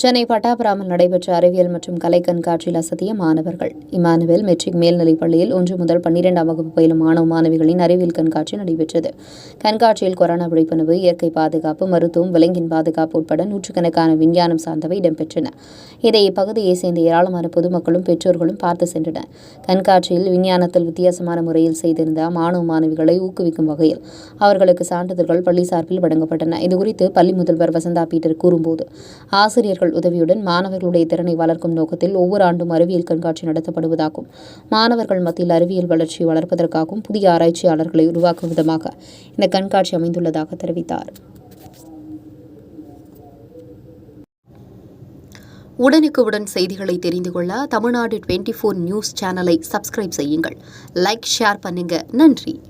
சென்னை பட்டாபுராமில் நடைபெற்ற அறிவியல் மற்றும் கலை கண்காட்சியில் அசத்திய மாணவர்கள். இமானுவேல் மெட்ரிக் மேல்நிலைப் பள்ளியில் ஒன்று முதல் பன்னிரெண்டாம் வகுப்பு பயிலும் மாணவ மாணவிகளின் அறிவியல் கண்காட்சி நடைபெற்றது. கண்காட்சியில் கொரோனா விழிப்புணர்வு இயற்கை பாதுகாப்பு மருத்துவம் விலங்கின் பாதுகாப்பு உட்பட நூற்றுக்கணக்கான விஞ்ஞானம் சார்ந்தவை இடம்பெற்றன. இதை இப்பகுதியை சேர்ந்த ஏராளமான பொதுமக்களும் பெற்றோர்களும் பார்த்து சென்றனர். கண்காட்சியில் விஞ்ஞானத்தில் வித்தியாசமான முறையில் செய்திருந்த மாணவ மாணவிகளை ஊக்குவிக்கும் வகையில் அவர்களுக்கு சான்றிதழ்கள் பள்ளி சார்பில் வழங்கப்பட்டன. இதுகுறித்து பள்ளி முதல்வர் வசந்தா பீட்டர் கூறும்போது ஆசிரியர்கள் உதவியுடன் மாணவர்களுடைய திறனை வளர்க்கும் நோக்கத்தில் ஒவ்வொரு ஆண்டும் அறிவியல் கண்காட்சி நடத்தப்படுவதாகவும் மாணவர்கள் மத்தியில் அறிவியல் வளர்ச்சியை வளர்ப்பதற்காகவும் புதிய ஆராய்ச்சியாளர்களை உருவாக்கும் விதமாக இந்த கண்காட்சி அமைந்துள்ளதாக தெரிவித்தார். உடனுக்குடன் செய்திகளை தெரிந்து கொள்ள தமிழ்நாடு டுவெண்ட்டி ஃபோர் நியூஸ் சேனலை சப்ஸ்கிரைப் செய்யுங்கள். லைக் ஷேர் பண்ணுங்க. நன்றி.